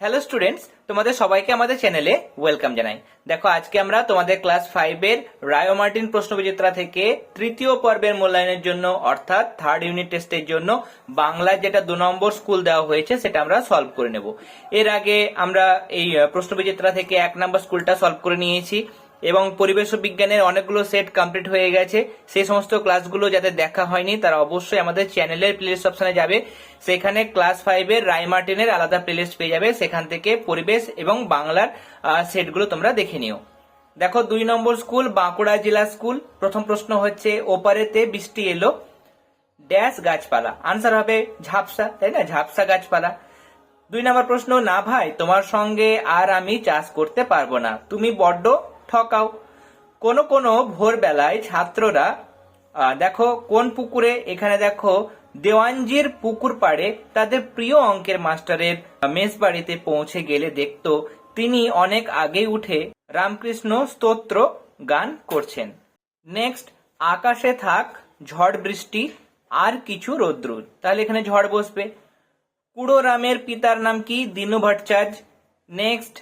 Hello students তোমাদের সবাইকে আমাদের চ্যানেলে ওয়েলকাম জানাই। দেখো, আজকে আমরা তোমাদের ক্লাস ফাইভের রায়ো মার্টিন প্রশ্নবিচিত্রা থেকে তৃতীয় পর্বের মূল্যায়নের জন্য, অর্থাৎ থার্ড ইউনিট টেস্টের জন্য বাংলার যেটা দু নম্বর স্কুল দেওয়া হয়েছে, সেটা আমরা সলভ করে নেব। এর আগে আমরা এই প্রশ্ন প্রশ্নবিচিত্রা থেকে এক নম্বর স্কুলটা সলভ করে নিয়েছি। এবং পরিবেশ বিজ্ঞানের অনেকগুলো সেট কমপ্লিট হয়ে গেছে। সেই সমস্ত ক্লাসগুলো যাতে দেখা হয়নি, তারা অবশ্যই আমাদের চ্যানেলের প্লেলিস্ট অপশনে যাবে। সেখানে ক্লাস ফাইভের রাইমার্টিনের আলাদা প্লেলিস্ট পেয়ে যাবে। সেখান থেকে পরিবেশ এবং বাংলার সেটগুলো তোমরা দেখে নিও। দেখো, দুই নম্বর স্কুল বাঁকুড়া জেলা স্কুল প্রথম প্রশ্ন হচ্ছে, ওপারেতে বৃষ্টি এলো। ড্যাশ গাছপালা। আনসার হবে ঝাপসা, তাই না? ঝাপসা গাছপালা। দুই নম্বর প্রশ্ন, না ভাই, তোমার সঙ্গে আর আমি চাষ করতে পারব না। তুমি বড্ড ঠকাও। কোন কোন ভোরবেলায় ছাত্ররা দেখো কোন পুকুরে? এখানে দেখো দেওয়ানজির পুকুর পাড়ে তাদের প্রিয় অঙ্কের মাস্টারের মেস বাড়িতে পৌঁছে গেলে দেখতো তিনি অনেক আগে উঠে রামকৃষ্ণ স্তোত্র গান করছেন। নেক্সট আকাশে থাক ঝড় বৃষ্টি, আর কিছু রৌদ্র। তাহলে এখানে ঝড় বসবে। কুড়ো রামের পিতার নাম কি? দিনু ভট্টাচার্য। নেক্সট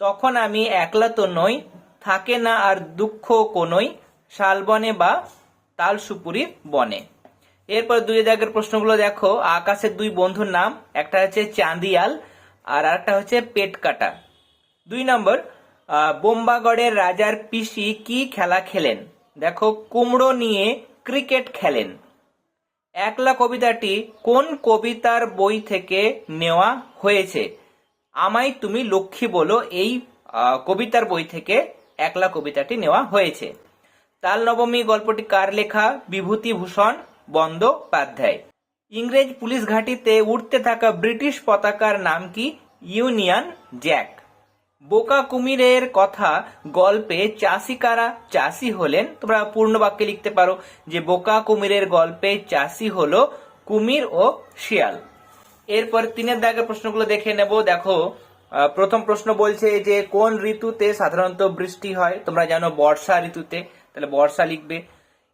তখন আমি একলা তো নই থাকে না আর দুঃখ কোনই শালবনে বা তালসুপুরির বনে। এরপর দুই দাগের প্রশ্নগুলো দেখো। আকাশের দুই বন্ধুর নাম, একটা হচ্ছে চাঁদিয়াল আর একটা হচ্ছে পেট কাটা দুই নম্বর বোম্বাগড়ের রাজার পিসি কি খেলা খেলেন? দেখো, কুমড়ো নিয়ে ক্রিকেট খেলেন। একলা কবিতাটি কোন কবিতার বই থেকে নেওয়া হয়েছে? আমায় তুমি লক্ষ্মী বলো, এই কবিতার বই থেকে একলা কবিতাটি নেওয়া হয়েছে। তাল নবমী গল্পটি কার লেখা? বিভূতিভূষণ বন্দ্যোপাধ্যায়। ইংরেজ পুলিশ ঘাঁটিতে উঠতে থাকা ব্রিটিশ পতাকার নাম কি? Union Jack. বোকা কুমিরের কথা গল্পে চাষি কারা? চাষি হলেন, তোমরা পূর্ণ বাক্যে লিখতে পারো যে বোকা কুমিরের গল্পে চাষি হলো কুমির ও শিয়াল। এরপর তিনের দাগের প্রশ্নগুলো দেখে নেব। দেখো প্রথম প্রশ্ন বলছে যে, কোন ঋতুতে সাধারণত বৃষ্টি হয়? তোমরা জানো বর্ষা ঋতুতে, তাহলে বর্ষা লিখবে।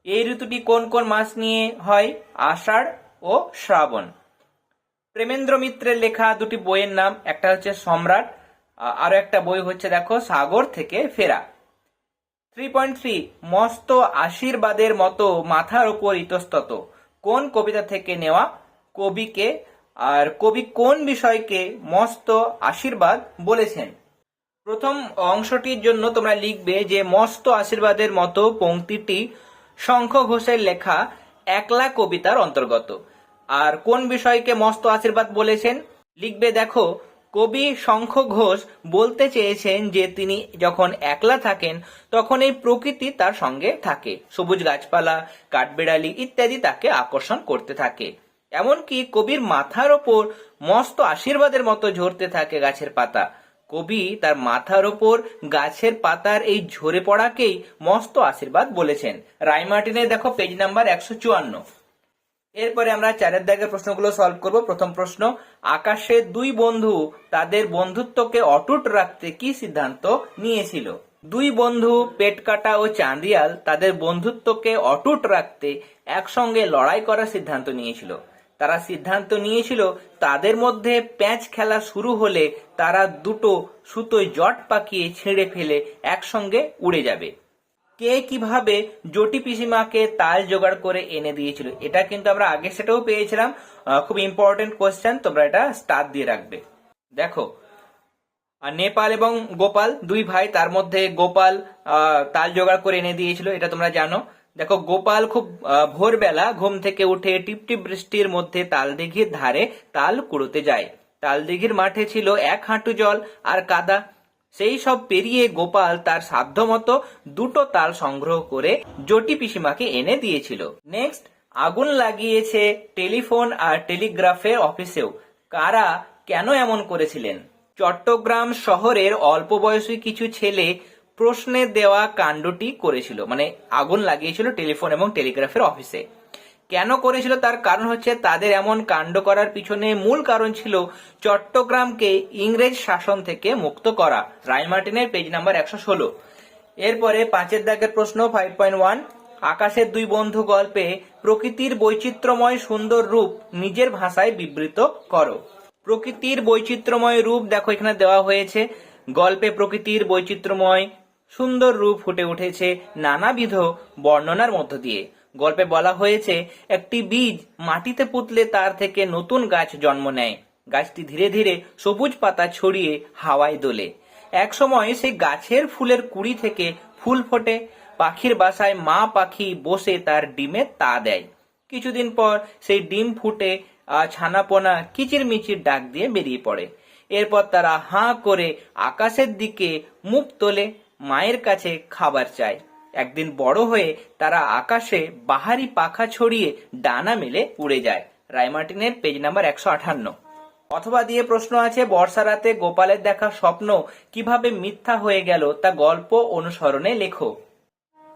এই ঋতুটি কোন কোন মাস নিয়ে হয়? আষাঢ় ও শ্রাবণ। প্রেমেন্দ্র মিত্রের লেখা দুটি বইয়ের নাম, একটা হচ্ছে সম্রাট আরও একটা বই হচ্ছে, দেখো, সাগর থেকে ফেরা। থ্রি পয়েন্ট থ্রি মস্ত আশীর্বাদের মতো মাথার উপর ইতস্তত। কোন কবিতা থেকে নেওয়া কবিকে আর কবি কোন বিষয়কে মস্ত আশীর্বাদ বলেছেন? প্রথম অংশটির জন্য তোমরা লিখবে যে মস্ত আশীর্বাদের মতো পংক্তিটি শঙ্খ ঘোষের লেখা একলা কবিতার অন্তর্গত। আর কোন বিষয়কে মস্ত আশীর্বাদ বলেছেন? লিখবে দেখো, কবি শঙ্খ ঘোষ বলতে চেয়েছেন যে তিনি যখন একলা থাকেন, তখন এই প্রকৃতি তার সঙ্গে থাকে। সবুজ গাছপালা, কাঠবেড়ালি ইত্যাদি তাকে আকর্ষণ করতে থাকে। এমনকি কবির মাথার ওপর মস্ত আশীর্বাদের মতো ঝরতে থাকে গাছের পাতা। কবি তার মাথার ওপর গাছের পাতার এই ঝরে পড়াকেই মস্ত আশীর্বাদ বলেছেন। রাইমার্টিনে দেখো পেজ নাম্বার একশো চুয়ান্ন। এরপরে আমরা চারের দাগের প্রশ্নগুলো সলভ করব। প্রথম প্রশ্ন, আকাশে দুই বন্ধু তাদের বন্ধুত্বকে অটুট রাখতে কি সিদ্ধান্ত নিয়েছিল? দুই বন্ধু পেটকাটা ও চাঁদিয়াল, তাদের বন্ধুত্বকে অটুট রাখতে একসঙ্গে লড়াই করার সিদ্ধান্ত নিয়েছিল। তারা সিদ্ধান্ত নিয়েছিল তাদের মধ্যে প্যাঁচ খেলা শুরু হলে তারা দুটো সুতোয় জট পাকিয়ে ছিঁড়ে ফেলে একসঙ্গে উড়ে যাবে। কে কীভাবে জটি পিসিমাকে তাল জোগাড় করে এনে দিয়েছিল, এটা কিন্তু আমরা আগে সেটাও পেয়েছিলাম। খুব ইম্পর্টেন্ট কোয়েশ্চেন তোমরা এটা স্টার দিয়ে রাখবে। দেখো নেপাল এবং গোপাল, দুই ভাই তার মধ্যে গোপাল তাল জোগাড় করে এনে দিয়েছিল, এটা তোমরা জানো। দেখো, গোপাল খুব ভোরবেলা ঘুম থেকে উঠে টিপটিপ বৃষ্টির মধ্যে তালদিঘির ধারে তাল কুড়োতে যায়। তালদিঘির মাঠে ছিল এক হাঁটু জল আর কাদা। সেই সব পেরিয়ে গোপাল তার সাধ্যমতো দুটো তাল সংগ্রহ করে জটি পিসিমাকে এনে দিয়েছিল। নেক্সট আগুন লাগিয়েছে টেলিফোন আর টেলিগ্রাফের অফিসেও। কারা কেন এমন করেছিলেন? চট্টগ্রাম শহরের অল্প বয়সী কিছু ছেলে প্রশ্নে দেওয়া কাণ্ডটি করেছিল। মানে আগুন লাগিয়েছিল টেলিফোন এবং টেলিগ্রাফের অফিসে। কেন করেছিল? তার কারণ হচ্ছে তাদের এমন কাণ্ড করার পিছনে মূল কারণ ছিল চট্টগ্রামকে ইংরেজ শাসন থেকে মুক্ত করা। রায়মার্টিনের পেজ নাম্বার একশো ষোলো। এরপরে পাঁচের দাগের প্রশ্ন ফাইভ পয়েন্ট ওয়ান আকাশের দুই বন্ধু গল্পে প্রকৃতির বৈচিত্র্যময় সুন্দর রূপ নিজের ভাষায় বিবৃত করো। প্রকৃতির বৈচিত্র্যময় রূপ, দেখো এখানে দেওয়া হয়েছে, গল্পে প্রকৃতির বৈচিত্র্যময় সুন্দর রূপ ফুটে উঠেছে নানাবিধ বর্ণনার মধ্য দিয়ে। গল্পে বলা হয়েছে, একটি বীজ মাটিতে পুতলে তার থেকে নতুন গাছ জন্ম নেয়। গাছটি ধীরে ধীরে সবুজ পাতা ছড়িয়ে হাওয়ায় দোলে। এক সময় সেই গাছের ফুলের কুড়ি থেকে ফুল ফোটে। পাখির বাসায় মা পাখি বসে তার ডিমে তা দেয়। কিছুদিন পর সেই ডিম ফুটে ছানাপোনা কিচিরমিচির ডাক দিয়ে বেরিয়ে পড়ে। এরপর তারা হাঁ করে আকাশের দিকে মুখ তোলে। মায়ের কাছে খাবার চায়। একদিন বড় হয়ে তারা আকাশে বাহারি পাখা ছড়িয়ে ডানা মেলে উড়ে যায়। রায়মার্টিনের পেজ নাম্বার একশো আঠান্ন। অথবা দিয়ে প্রশ্ন আছে, বর্ষা রাতে গোপালের দেখা স্বপ্ন কীভাবে মিথ্যা হয়ে গেল তা গল্প অনুসরণে লেখো।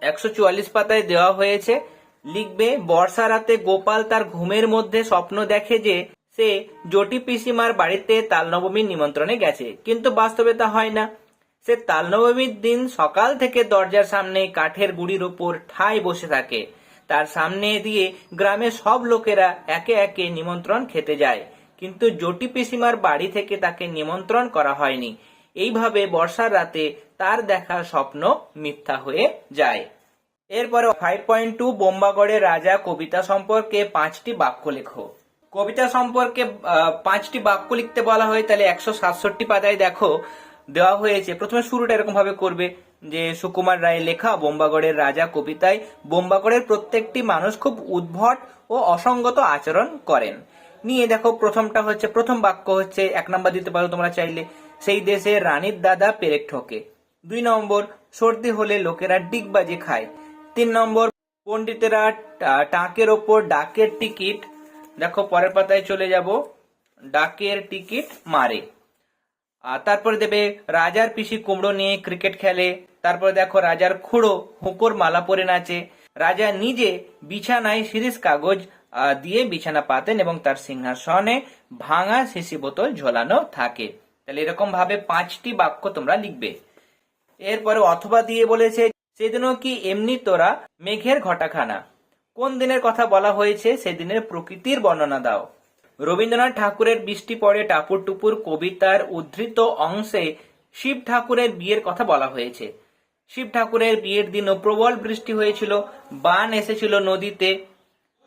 একশো চুয়াল্লিশ পাতায় দেওয়া হয়েছে, লিখবে, বর্ষা রাতে গোপাল তার ঘুমের মধ্যে স্বপ্ন দেখে যে সে জটি পিসিমার বাড়িতে তালনবমীর নিমন্ত্রণে গেছে। কিন্তু বাস্তবে তা হয় না। সে তালনবমীর দিন সকাল থেকে দরজার সামনে কাঠের গুড়ির ওপর ঠাই বসে থাকে। তার সামনে দিয়ে গ্রামের সব লোকেরা একে একে নিমন্ত্রণ খেতে যায়। কিন্তু জটি পিসিমার বাড়ি থেকে তাকে নিমন্ত্রণ করা হয়নি। এইভাবে বর্ষার রাতে তার দেখা স্বপ্ন মিথ্যা হয়ে যায়। এরপরে ফাইভ পয়েন্ট টু বোম্বাগড়ের রাজা কবিতা সম্পর্কে পাঁচটি বাক্য লেখো। কবিতা সম্পর্কে পাঁচটি বাক্য লিখতে বলা হয়, তাহলে একশো সাতষট্টি পাতায় দেখো। দেওয়া হয়েছে। প্রথমে শুরুটা এরকম ভাবে করবে যে সুকুমার রায়ের লেখা, বোম্বাগড়ের রাজা কবিতায় বোম্বাগড়ের প্রত্যেকটি মানুষ খুব উদ্ভট ও অসঙ্গত আচরণ করেন। নিয়ে দেখো প্রথমটা হচ্ছে, প্রথম বাক্য হচ্ছে, এক নাম্বার দিতে পারো তোমরা চাইলে, সেই দেশে রানীর দাদা পেরেক ঠোকে। দুই নম্বর, সর্দি হলে লোকেরা ডিগবাজি খায়। তিন নম্বর, পণ্ডিতেরা টাকের ওপর ডাকের টিকিট, দেখো পরের পাতায় চলে যাব, ডাকের টিকিট মারে। আর তারপরে দেবে রাজার পিসি কুমড়ো নিয়ে ক্রিকেট খেলে। তারপরে দেখো রাজার খুঁড়ো, হুঁকোর মালা পরে নাচে। রাজা নিজে বিছানায় সিরিজ কাগজ দিয়ে বিছানা পাতেন এবং তার সিংহাসনে ভাঙা শিশি বোতল ঝোলানো থাকে। তাহলে এরকম ভাবে পাঁচটি বাক্য তোমরা লিখবে। এরপরে অথবা দিয়ে বলেছে, সেদিনও কি এমনি তোরা মেঘের ঘটাখানা? কোন দিনের কথা বলা হয়েছে সেদিনের প্রকৃতির বর্ণনা দাও। রবীন্দ্রনাথ ঠাকুরের বৃষ্টি পড়ে টাপুর টুপুর কবিতার উদ্ধৃত অংশে শিব ঠাকুরের বিয়ের কথা বলা হয়েছে। শিব ঠাকুরের বিয়ের দিনও প্রবল বৃষ্টি হয়েছিল, বান এসেছিল নদীতে।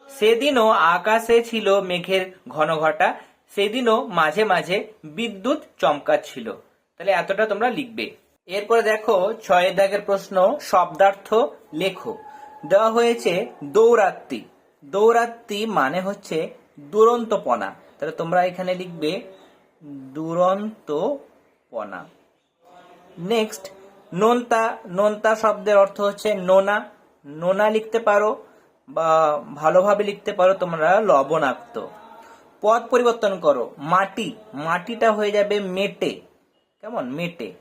সেদিনও আকাশে ছিল মেঘের ঘন ঘটা সেদিনও মাঝে মাঝে বিদ্যুৎ চমকাচ্ছিল। তাহলে এতটা তোমরা লিখবে। এরপরে দেখো, ছয় দাগের প্রশ্ন, শব্দার্থ লেখো দেওয়া হয়েছে দৌরাত্রি দৌরাত্রি মানে হচ্ছে দুরন্তপনা। তাহলে তোমরা এখানে লিখবে দুরন্তপনা। নেক্সট নোনতা। নোনতা শব্দের অর্থ হচ্ছে নোনা। নোনা লিখতে পারো বা ভালোভাবে লিখতে পারো তোমরা লবণাক্ত। পদ পরিবর্তন করো। মাটি। মাটিটা হয়ে যাবে মেটে। কেমন? মেটে।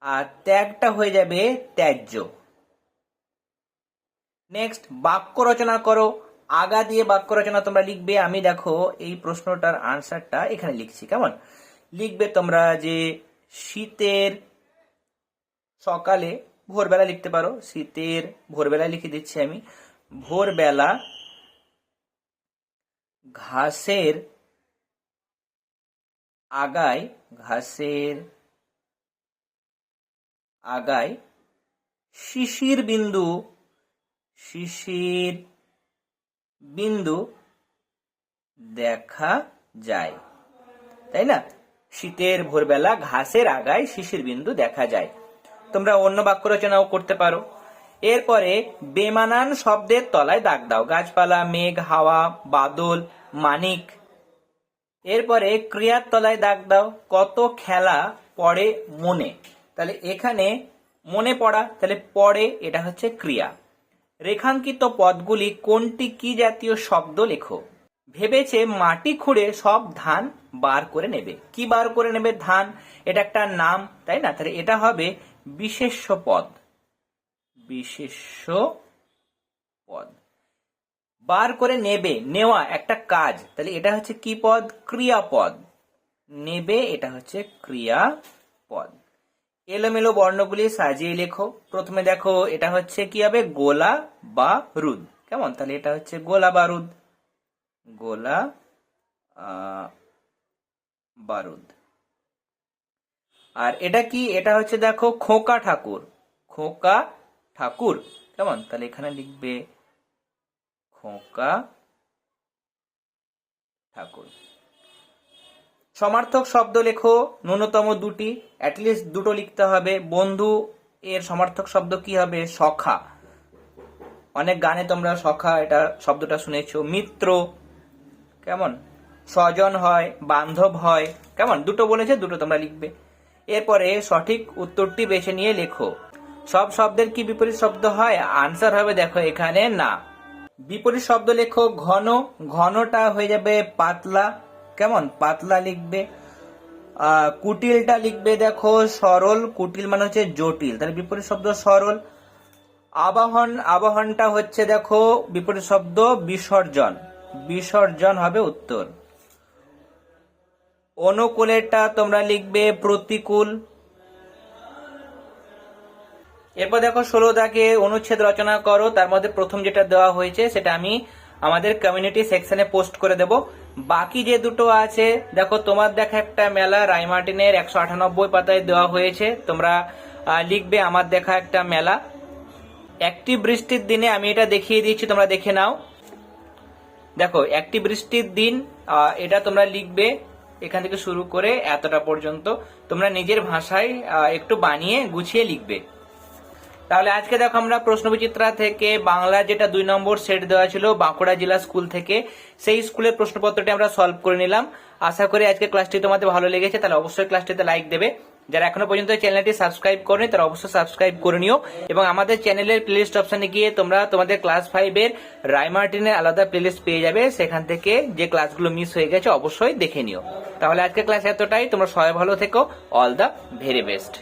আর ত্যাগটা হয়ে যাবে ত্যায্য। নেক্সট বাক্য রচনা করো। আগা দিয়ে বাক্য রচনা তোমরা লিখবে, আমি দেখো এই প্রশ্নটার আনসারটা এখানে লিখছি, কেমন? লিখবে তোমরা যে শীতের সকালে ভোরবেলা লিখতে পারো, শীতের ভোরবেলা লিখে দিচ্ছি আমি, ভোরবেলা ঘাসের আগায় ঘাসের আগায় শিশির বিন্দু, শিশির বিন্দু দেখা যায়, তাই না? শীতের ভোরবেলা ঘাসের আগায় শিশির বিন্দু দেখা যায়। তোমরা অন্য বাক্য রচনাও করতে পারো। এরপরে বেমানান শব্দের তলায় দাগ দাও। গাছপালা, মেঘ, হাওয়া, বাদল, মানিক। এরপরে ক্রিয়ার তলায় দাগ দাও। কত খেলা পড়ে মনে। তাহলে এখানে মনে পড়া, তাহলে পড়ে এটা হচ্ছে ক্রিয়া। রেখাঙ্কিত পদগুলি কোনটি কি জাতীয় শব্দ লেখো? ভেবেছে মাটি খুঁড়ে সব ধান বার করে নেবে। কি বার করে নেবে ধান? এটা একটা নাম, তাই না? তাহলে এটা হবে বিশেষ্য পদ। বিশেষ্য পদ। বার করে নেবে, নেওয়া একটা কাজ। তাহলে এটা হচ্ছে কি পদ? ক্রিয়াপদ। নেবে এটা হচ্ছে ক্রিয়াপদ। এলোমেলো বর্ণগুলি সাজিয়ে লেখো। প্রথমে দেখো, এটা হচ্ছে কি হবে? গোলা বা রুদ। কেমন? তাহলে এটা হচ্ছে গোলা বারুদ গোলা বারুদ আর এটা কি? এটা হচ্ছে দেখো, খোকা ঠাকুর। খোকা ঠাকুর। কেমন? তাহলে এখানে লিখবে, খোকা ঠাকুর। সমার্থক শব্দ লেখো, ন্যূনতম দুটি অ্যাটলিস্ট দুটো লিখতে হবে। বন্ধু, এর সমার্থক শব্দ কি হবে? সখা। অনেক গানে তোমরা সখা, এটা শব্দটা শুনেছো। মিত্র, কেমন? স্বজন হয়, বান্ধব হয়, কেমন? দুটো বলেছে, দুটো তোমরা লিখবে। এরপরে সঠিক উত্তরটি বেছে নিয়ে লেখো। সব শব্দের কি বিপরীত শব্দ হয়? আনসার হবে, দেখো এখানে, না। বিপরীত শব্দ লেখো, ঘন। ঘনটা হয়ে যাবে পাতলা। কেমন? পাতলা লিখবে। কুটিলটা লিখবে দেখো সরল। কুটিল মানে হচ্ছে জটিল। তাহলে বিপরীত শব্দ সরল। আবাহন, আবাহনটা হচ্ছে দেখো বিপরীত শব্দ বিসর্জন। বিসর্জন হবে উত্তর। অনুকূলেরটা তোমরা লিখবে প্রতিকূল। এরপর দেখো ষোলো দাগে অনুচ্ছেদ রচনা করো। তার মধ্যে প্রথম যেটা দেওয়া হয়েছে, সেটা আমি আমাদের কমিউনিটি সেকশনে পোস্ট করে দেব। বাকি যে দুটো আছে, দেখো তোমার দেখা একটা মেলা রায়মার্টিনের একশো আটানব্বই পাতায় দেওয়া হয়েছে। তোমরা লিখবে, আমার দেখা একটা মেলা। একটি বৃষ্টির দিনে আমি এটা দেখিয়ে দিচ্ছি, তোমরা দেখে নাও। দেখো, একটি বৃষ্টির দিন এটা তোমরা লিখবে এখান থেকে শুরু করে এতটা পর্যন্ত। তোমরা নিজের ভাষায় একটু বানিয়ে গুছিয়ে লিখবে। তাহলে আজকে দেখো আমরা প্রশ্নবিচিত্রা থেকে বাংলা যেটা দুই নম্বর সেট দেওয়া ছিল, বাঁকুড়া জেলা স্কুল থেকে, সেই স্কুলের প্রশ্নপত্রটি আমরা সলভ করে নিলাম। আশা করি আজকে ক্লাসটি তোমাদের ভালো লেগেছে, তাহলে অবশ্যই ক্লাসটিতে লাইক দেবে। যারা এখনও পর্যন্ত চ্যানেলটি সাবস্ক্রাইব করেনি, তারা অবশ্যই সাবস্ক্রাইব করে নিও। এবং আমাদের চ্যানেলের প্লেলিস্ট অপশনে গিয়ে তোমরা তোমাদের ক্লাস ফাইভের রায়মার্টিনের আলাদা প্লেলিস্ট পেয়ে যাবে। সেখান থেকে যে ক্লাসগুলো মিস হয়ে গেছে, অবশ্যই দেখে নিও। তাহলে আজকে ক্লাস এতটাই, তোমরা সবাই ভালো থেকো অল দ্য ভেরি বেস্ট